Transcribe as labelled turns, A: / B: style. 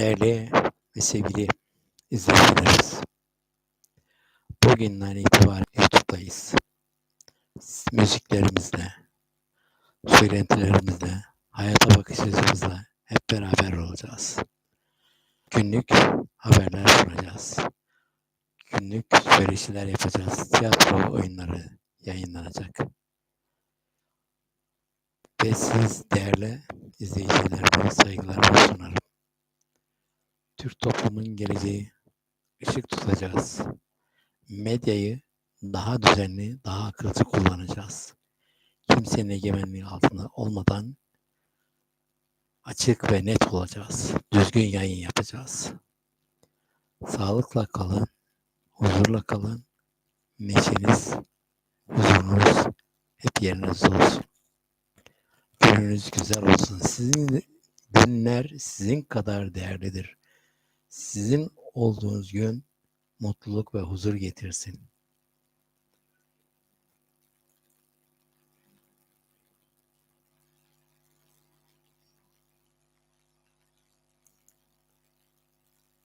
A: Değerli ve sevgili izleyicilerimiz, bugünden itibaren YouTube'dayız. Müziklerimizle, söylentilerimizle, hayata bakış açımızla hep beraber olacağız. Günlük haberler sunacağız. Günlük söyleşiler yapacağız. Tiyatro oyunları yayınlanacak. Ve siz değerli izleyicilerime saygılarımı sunarım. Türk toplumun geleceği ışık tutacağız. Medyayı daha düzenli, daha akılcı kullanacağız. Kimsenin egemenliği altında olmadan açık ve net olacağız. Düzgün yayın yapacağız. Sağlıkla kalın, huzurla kalın. Neşeniz, huzurunuz hep yerinizde olsun. Gününüz güzel olsun. Sizin günler sizin kadar değerlidir. Sizin olduğunuz gün mutluluk ve huzur getirsin.